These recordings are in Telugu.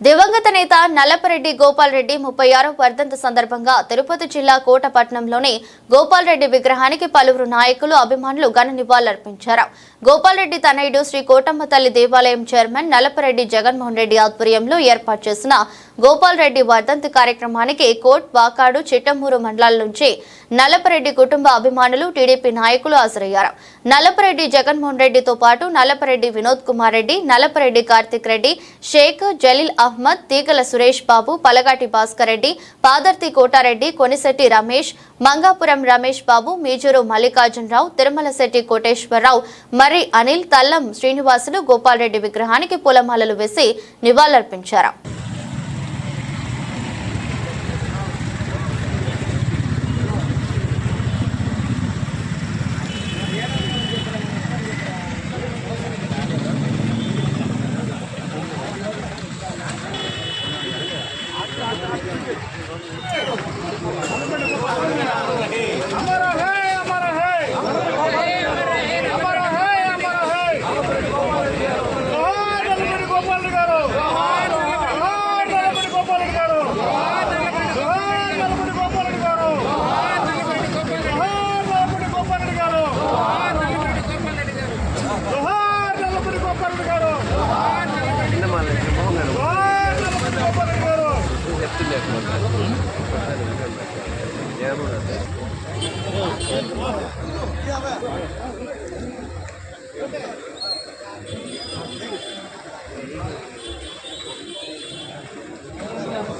దివంగత నేత నల్లపరెడ్డి గోపాలరెడ్డి ముప్పై ఆరో వర్ధంత సందర్భంగా తిరుపతి జిల్లా కోటపట్నంలోని గోపాల్రెడ్డి విగ్రహానికి పలువురు నాయకులు అభిమానులు ఘన నివాళులర్పించారు. గోపాల్రెడ్డి తనయుడు శ్రీ కోటమ్మ తల్లి దేవాలయం చైర్మన్ నల్లపరెడ్డి జగన్మోహన్ రెడ్డి ఆధ్వర్యంలో ఏర్పాటు చేసిన గోపాల్ రెడ్డి వర్ధంతి కార్యక్రమానికి కోట్ వాకాడు చిట్టమూరు మండలాల నుంచి నల్లపరెడ్డి కుటుంబ అభిమానులు టీడీపీ నాయకులు హాజరయ్యారు. నల్లపరెడ్డి జగన్మోహన్ రెడ్డితో పాటు నల్లపరెడ్డి వినోద్ కుమార్ రెడ్డి నల్లపరెడ్డి కార్తిక్ రెడ్డి షేక్ జలీల్ అహ్మద్ తీగల సురేష్ బాబు పలగాటి భాస్కర్ రెడ్డి పాదర్తి కోటారెడ్డి కొనిశెట్టి రమేష్ మంగాపురం రమేష్ బాబు మీజూరు మల్లికార్జునరావు తిరుమలశెట్టి కోటేశ్వరరావు మరి అనిల్ తల్లం శ్రీనివాసులు గోపాల్రెడ్డి విగ్రహానికి పూలమాలలు వేసి నివాళులర్పించారు.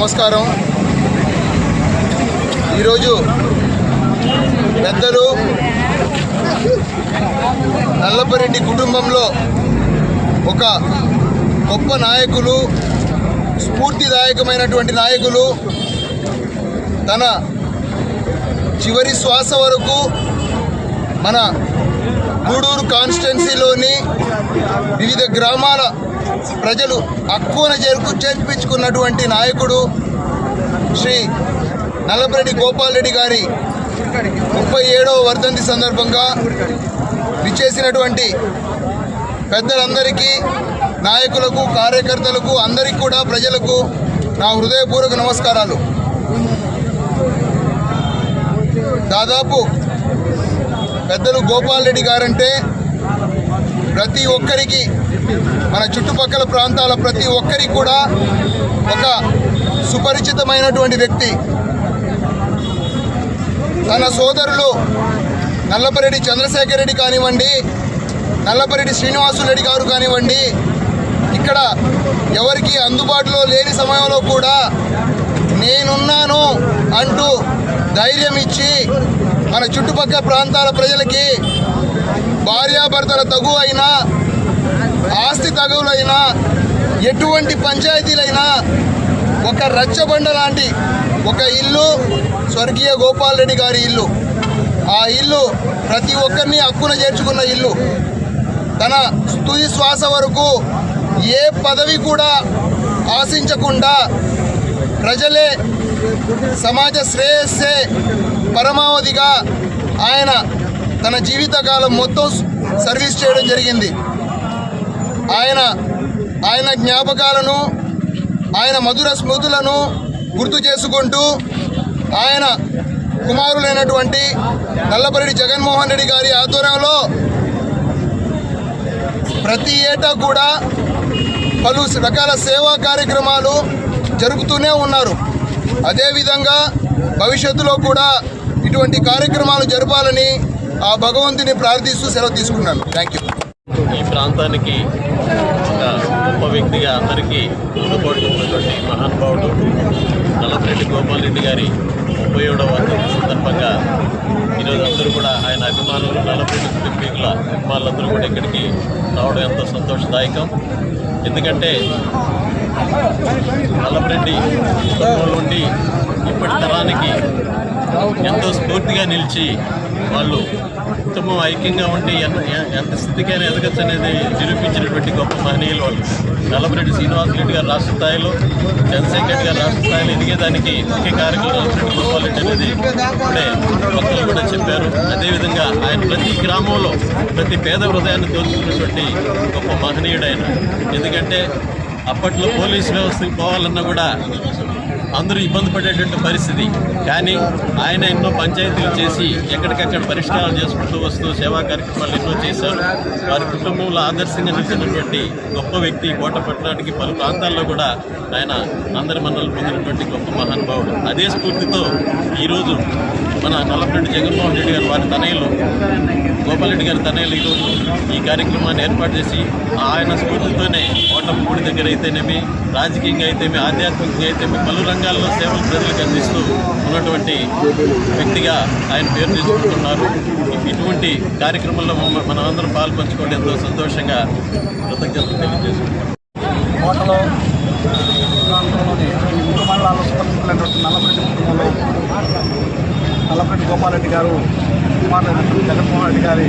నమస్కారం. ఈరోజు పెద్దలు నల్లపరెడ్డి కుటుంబంలో ఒక గొప్ప నాయకులు స్ఫూర్తిదాయకమైనటువంటి నాయకులు. తన చివరి శ్వాస వరకు మన గూడూరు కాన్స్టిట్యున్సీలోని వివిధ గ్రామాల ప్రజలు అక్కువన చేరుకు చేర్పించుకున్నటువంటి నాయకుడు శ్రీ నల్లపరెడ్డి గోపాల్ రెడ్డి గారి ముప్పై ఏడవ వర్ధంతి సందర్భంగా విచ్చేసినటువంటి పెద్దలందరికీ నాయకులకు కార్యకర్తలకు అందరికీ కూడా ప్రజలకు నా హృదయపూర్వక నమస్కారాలు. దాదాపు పెద్దలు గోపాల్ రెడ్డి గారంటే ప్రతి ఒక్కరికి మన చుట్టుపక్కల ప్రాంతాల ప్రతి ఒక్కరికి కూడా ఒక సుపరిచితమైనటువంటి వ్యక్తి. తన సోదరులు నల్లపరెడ్డి చంద్రశేఖర్ రెడ్డి కానివ్వండి నల్లపరెడ్డి శ్రీనివాసు రెడ్డి గారు కానివ్వండి ఇక్కడ ఎవరికి అందుబాటులో లేని సమయంలో కూడా నేనున్నాను అంటూ ధైర్యం ఇచ్చి మన చుట్టుపక్కల ప్రాంతాల ప్రజలకి భార్యాభర్తల తగు అయినా ఆస్తి తగువులైనా ఎటువంటి పంచాయతీలైనా ఒక రచ్చబండ లాంటి ఒక ఇల్లు స్వర్గీయ గోపాల్ రెడ్డి గారి ఇల్లు. ఆ ఇల్లు ప్రతి ఒక్కరిని హక్కున చేర్చుకున్న ఇల్లు. తన తుది శ్వాస వరకు ఏ పదవి కూడా ఆశించకుండా ప్రజలే సమాజ శ్రేయస్సే పరమావధిగా ఆయన తన జీవితకాలం మొత్తం సర్వీస్ చేయడం జరిగింది. ఆయన ఆయన జ్ఞాపకాలను ఆయన మధుర స్మృతులను గుర్తు చేసుకుంటూ ఆయన కుమారులైనటువంటి నల్లపరెడ్డి జగన్మోహన్ రెడ్డి గారి ఆధ్వర్యంలో ప్రతి ఏటా కూడా పలు రకాల సేవా కార్యక్రమాలు జరుగుతూనే ఉన్నారు. అదేవిధంగా భవిష్యత్తులో కూడా ఇటువంటి కార్యక్రమాలు జరపాలని ఆ భగవంతుని ప్రార్థిస్తూ సెలవు తీసుకున్నాను థ్యాంక్ యూ. ఈ ప్రాంతానికి ఒక గొప్ప వ్యక్తిగా అందరికీ అందుబాటున్నటువంటి మహానుభావుడు నల్లపరెడ్డి గోపాల్ రెడ్డి గారి ముప్పై ఏడవ సందర్భంగా ఈరోజు అందరూ కూడా ఆయన అభిమానులు నల్లపరెడ్డి కుటుంబీకుల అభిమానులందరూ కూడా ఇక్కడికి రావడం ఎంతో సంతోషదాయకం. ఎందుకంటే నల్లపరెడ్డి కుటుంబం నుండి ఇప్పటి తరానికి ఎంతో స్ఫూర్తిగా నిలిచి వాళ్ళు కుటుంబం ఐక్యంగా ఉండి ఎంత ఎంత స్థితికైనా ఎదగచ్చు అనేది నిరూపించినటువంటి గొప్ప మహనీయులు వాళ్ళు. నల్లపరెడ్డి శ్రీనివాసరెడ్డి గారు రాష్ట్ర స్థాయిలో చంద్రశేఖర్ రెడ్డి గారు రాష్ట్ర స్థాయిలో ఎదిగేదానికి ముఖ్య కారకులు నల్లపరెడ్డి గోపాల్ అనేది ఇప్పుడే భక్తులు కూడా చెప్పారు. అదేవిధంగా ఆయన ప్రతి గ్రామంలో ప్రతి పేద హృదయాన్ని దోచుకున్నటువంటి గొప్ప మహనీయుడు ఆయన. ఎందుకంటే అప్పట్లో పోలీస్ వ్యవస్థకు పోవాలన్నా కూడా అందరూ ఇబ్బంది పడేటువంటి పరిస్థితి. కానీ ఆయన ఎన్నో పంచాయతీలు చేసి ఎక్కడికక్కడ పరిష్కారాలు చేసుకుంటూ వస్తూ సేవా కార్యక్రమాలు ఎన్నో చేశారు. వారి కుటుంబంలో ఆదర్శంగా నిలిచినటువంటి గొప్ప వ్యక్తి కోట పట్టణానికి పలు ప్రాంతాల్లో కూడా ఆయన అందరి మన్నలు పొందినటువంటి గొప్ప మహానుభావుడు. అదే స్ఫూర్తితో ఈరోజు మన నల్లపరెడ్డి జగన్మోహన్ రెడ్డి గారు వారి తనయులు గోపాలరెడ్డి గారి తనయులు ఈరోజు ఈ కార్యక్రమాన్ని ఏర్పాటు చేసి ఆయన స్ఫూర్తితోనే కోటప్పూడి దగ్గర అయితేనేమి రాజకీయంగా అయితేమి ఆధ్యాత్మికంగా అయితేమి పలు రంగాల్లో సేవలు ప్రజలకు అందిస్తూ ఉన్నటువంటి వ్యక్తిగా ఆయన పేరు తెచ్చుకుంటున్నారు ఇటువంటి కార్యక్రమంలో మమ్మ- మనమందరం పాల్పంచుకోవడం ఎంతో సంతోషంగా కృతజ్ఞతలు తెలియజేసుకుంటున్నాం. కోటలో ప్రాంతంలోని ఈ మండలాల్లో సుపరిచితులైనటువంటి నల్లపరెడ్డి కుటుంబంలో నల్లపరెడ్డి గోపాలరెడ్డి గారు కుమారుడు జగన్మోహన్ రెడ్డి గారి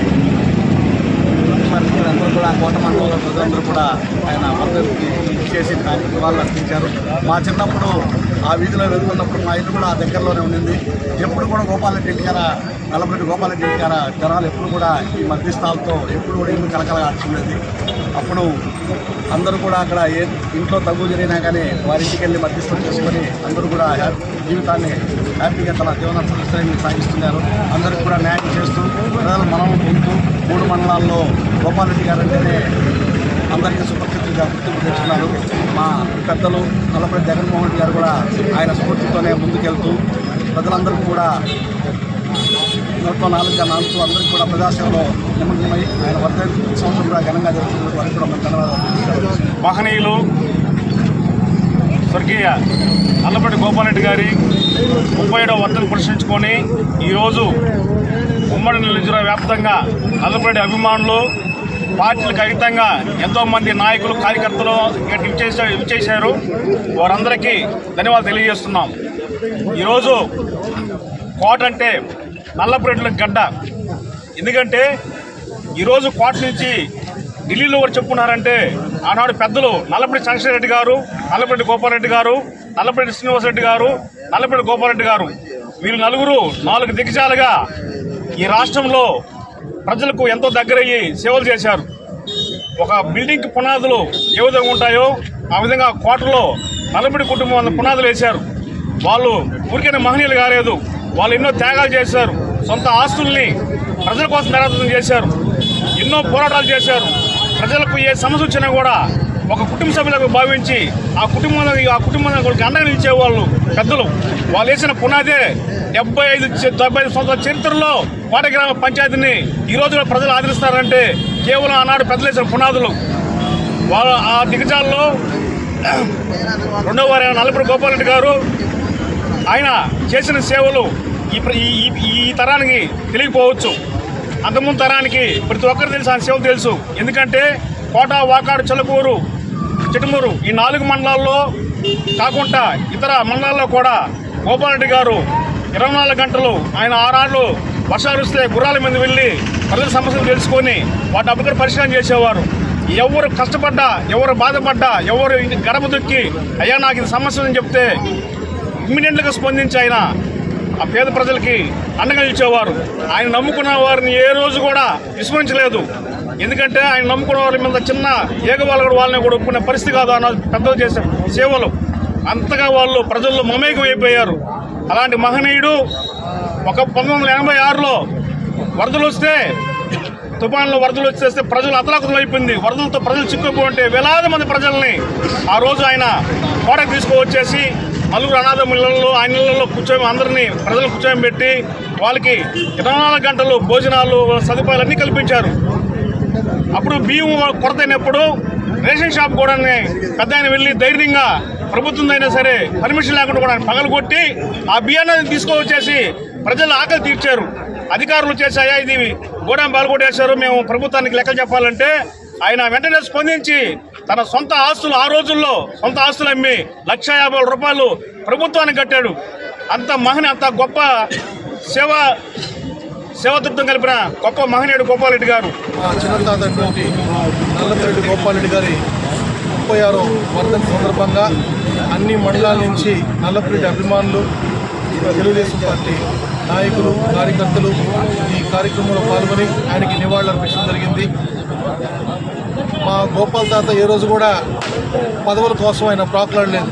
అందరూ కూడా కోట మండలంలో ప్రజలందరూ కూడా ఆయన మద్దతుకి చేసి దానికి నివాళులు అర్పించారు. మా చిన్నప్పుడు ఆ వీధిలో వెళ్తున్నప్పుడు మా ఇల్లు కూడా ఆ దగ్గరలోనే ఉండింది. ఎప్పుడు కూడా గోపాలరెడ్డి ఇంటి గారు నల్లపరెడ్డి గోపాలరెడ్డి ఇంటి గారు జనాలు ఎప్పుడు కూడా ఈ మధ్యస్థాలతో ఎప్పుడు కూడా ఇల్లు కలకల అప్పుడు అందరూ కూడా అక్కడ ఏ ఇంట్లో తగ్గు జరిగినా కానీ వారి ఇంటికి వెళ్ళి మధ్యస్థం చేసుకొని అందరూ కూడా జీవితాన్ని హ్యాపీగా తన జీవన సంస్థని సాగిస్తున్నారు. అందరికి కూడా న్యాయం చేస్తూ ప్రజలు మనం పొందుతూ మూడు మండలాల్లో గోపాలరెడ్డి గారు అంటేనే అందరికీ సుపరిచితులుగా గుర్తింపు తెచ్చుకున్నారు. మా పెద్దలు నల్లపల్లి జగన్మోహన్ రెడ్డి గారు కూడా ఆయన స్ఫూర్తితోనే ముందుకెళ్తూ ప్రజలందరికీ కూడా నూట నాలుగుగా నాలుగు అందరికీ కూడా ప్రజాసేవలో నిమగ్నమై ఆయన వర్ధ సంవత్సరం కూడా ఘనంగా జరుగుతున్న వారికి కూడా మన ధన్యవాదాలు. మహనీయులు స్వర్గీయ నల్లపరెడ్డి గోపాలరెడ్డి గారి ముప్పై ఏడవ వర్ధను ప్రశ్నించుకొని ఈరోజు ఉమ్మడి నెల్లూరు వ్యాప్తంగా నల్లపరెడ్డి అభిమానులు పార్టీలకు అతీతంగా ఎంతోమంది నాయకులు కార్యకర్తలు ఇక్కడ ఇచ్చేసా ఇచ్చేశారు వారందరికీ ధన్యవాదాలు తెలియజేస్తున్నాం. ఈరోజు కోట అంటే నల్లపరెడ్డిల గడ్డ. ఎందుకంటే ఈరోజు కోట నుంచి ఢిల్లీలో కూడా చెప్పుకున్నారంటే ఆనాడు పెద్దలు నల్లపల్లి చంద్రశేఖర రెడ్డి గారు నల్లపల్లి గోపాలరెడ్డి గారు నల్లపల్లి శ్రీనివాసరెడ్డి గారు నల్లపల్లి గోపాలరెడ్డి గారు. వీరు నలుగురు నాలుగు దిగ్గజాలుగా ఈ రాష్ట్రంలో ప్రజలకు ఎంతో దగ్గరయ్యి సేవలు చేశారు. ఒక బిల్డింగ్ పునాదులు ఏ విధంగా ఉంటాయో ఆ విధంగా కోటలో నలబడి కుటుంబం పునాదులు వేశారు. వాళ్ళు ఊరికైన మహనీయులు కాలేదు. వాళ్ళు ఎన్నో త్యాగాలు చేశారు. సొంత ఆస్తుల్ని ప్రజల కోసం నిరాదం చేశారు. ఎన్నో పోరాటాలు చేశారు. ప్రజలకు ఏ సమస్య వచ్చినా కూడా ఒక కుటుంబ సభ్యులకు భావించి ఆ కుటుంబంలో ఆ కుటుంబానికి వాళ్ళకి అండగా నిలిచేవాళ్ళు పెద్దలు. వాళ్ళు వేసిన పునాదే డెబ్బై ఐదు డెబ్బై ఐదు సంవత్సరాల చరిత్రలో కోట గ్రామ పంచాయతీని ఈ రోజు ప్రజలు ఆదరిస్తారంటే కేవలం ఆనాడు పెద్దలు వేసిన పునాదులు. వాళ్ళ ఆ దిగజాల్లో రెండవ వారి నలుపురు గోపాలరెడ్డి గారు ఆయన చేసిన సేవలు ఈ ప్ర- ఈ- ఈ తరానికి తెలియకపోవచ్చు. అంతకుముందు తరానికి ప్రతి ఒక్కరు తెలుసు ఆయన సేవలు తెలుసు. ఎందుకంటే కోట వాకాడు చెలకూరు చిటుమూరు ఈ నాలుగు మండలాల్లో కాకుండా ఇతర మండలాల్లో కూడా గోపాలరెడ్డి గారు ఇరవై నాలుగు గంటలు ఆయన ఆరాళ్ళు వర్షాలు వస్తే గుర్రాల మీద వెళ్ళి ప్రజల సమస్యలు తెలుసుకొని వాటి అప్పటికప్పుడు పరిష్కారం చేసేవారు. ఎవరు కష్టపడ్డా ఎవరు బాధపడ్డా ఎవరు గడప దొక్కి అయ్యా నాకు ఇది సమస్య అని చెప్తే ఇమ్మీడియట్గా స్పందించి ఆయన ఆ పేద ప్రజలకి అండగా నిలిచేవారు. ఆయన నమ్ముకున్న వారిని ఏ రోజు కూడా విస్మరించలేదు. ఎందుకంటే ఆయన నమ్ముకున్న వారి మీద చిన్న ఏగవాళ్ళు కూడా వాళ్ళని కూడా ఒప్పుకునే పరిస్థితి కాదు. అన్న పెద్దలు చేసే సేవలు. అంతగా వాళ్ళు ప్రజల్లో మమేకం అయిపోయారు. అలాంటి మహనీయుడు ఒక పంతొమ్మిది వందల ఎనభై ఆరులో వరదలు వస్తే తుఫాన్లో వరదలు వచ్చేస్తే ప్రజలు అతలాకుతలు అయిపోయింది. వరదలతో ప్రజలు చిక్కుపోతే వేలాది మంది ప్రజల్ని ఆ రోజు ఆయన కోటకు తీసుకువచ్చేసి నలుగురు అనాథ ఇళ్ళలో ఆయనలలో ఇళ్ళలో కూర్చొని అందరినీ ప్రజలు కూర్చొని పెట్టి వాళ్ళకి ఇరవై నాలుగు గంటలు భోజనాలు సదుపాయాలు అన్నీ కల్పించారు. అప్పుడు బియ్యం కొరత అయినప్పుడు రేషన్ షాప్ కూడా పెద్ద ఆయన వెళ్ళి ధైర్యంగా ప్రభుత్వం అయినా సరే పర్మిషన్ లేకుండా కూడా ఆయన పగలగొట్టి ఆ బియ్యాన్ని తీసుకొచ్చేసి ప్రజలు ఆకలి తీర్చారు. అధికారులు చేశాయా ఇది గోడాం పాల్గొట్టేశారు మేము ప్రభుత్వానికి లెక్కలు చెప్పాలంటే ఆయన వెంటనే స్పందించి తన సొంత ఆస్తులు ఆ రోజుల్లో సొంత ఆస్తులు అమ్మి లక్ష యాభై రూపాయలు ప్రభుత్వానికి కట్టాడు. అంత మహని అంత గొప్ప సేవ సేవతృత్వం కలిపిన గొప్ప మహనీయుడు గోపాలరెడ్డి గారు. మా చిన్నతాత గోపాలరెడ్డి గారి ముప్పై ఆరో వర్ధంతి సందర్భంగా అన్ని మండలాల నుంచి నల్లపురెడ్డి అభిమానులు తెలుగుదేశం పార్టీ నాయకులు కార్యకర్తలు ఈ కార్యక్రమంలో పాల్గొని ఆయనకి నివాళులర్పించడం జరిగింది. మా గోపాల్ తాత ఏ రోజు కూడా పదవుల కోసం ఆయన ప్రాకులాడలేదు.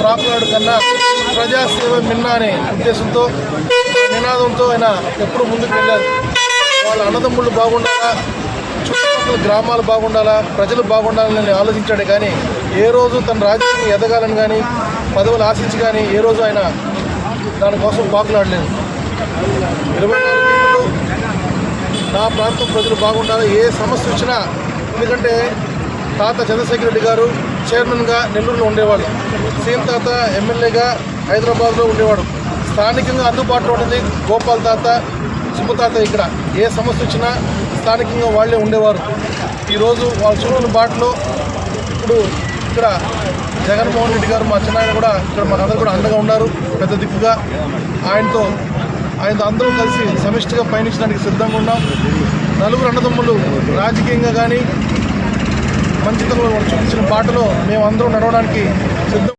ప్రాకులాడు కన్నా ప్రజాసేవ మిన్న అనే ఉద్దేశంతో నినాదంతో ఆయన ఎప్పుడు ముందుకు వెళ్ళారు. వాళ్ళ అన్నదమ్ముళ్ళు బాగుండాలా? చుట్టుపక్కల గ్రామాలు బాగుండాలా? ప్రజలు బాగుండాలని ఆలోచించాడు కానీ ఏ రోజు తన రాజకీయం ఎదగాలని కానీ పదవులు ఆశించి కానీ ఏ రోజు ఆయన దానికోసం పాకులాడలేదు ఇరవై నాలుగు నా ప్రాంతం ప్రజలు బాగుండాలి ఏ సమస్య వచ్చినా ఎందుకంటే తాత చంద్రశేఖర్ రెడ్డి గారు చైర్మన్గా నెల్లూరులో ఉండేవాడు సీఎం తాత ఎమ్మెల్యేగా హైదరాబాద్లో ఉండేవాడు. స్థానికంగా అందుబాటులో ఉండేది గోపాల్ తాత సుబ్బతాత ఇక్కడ. ఏ సమస్య వచ్చినా స్థానికంగా వాళ్ళే ఉండేవారు. ఈరోజు వాళ్ళ చూడని బాటలో ఇప్పుడు ఇక్కడ జగన్మోహన్ రెడ్డి గారు మా చిన్నాయన కూడా ఇక్కడ మాకందరూ కూడా అండగా ఉన్నారు పెద్ద దిక్కుగా. ఆయనతో ఆయనతో అందరం కలిసి సమిష్టిగా పయనించడానికి సిద్ధంగా ఉన్నాం. నలుగురు అన్నదమ్ములు రాజకీయంగా కానీ మంచితనంలో చూపించిన బాటలో మేము నడవడానికి సిద్ధం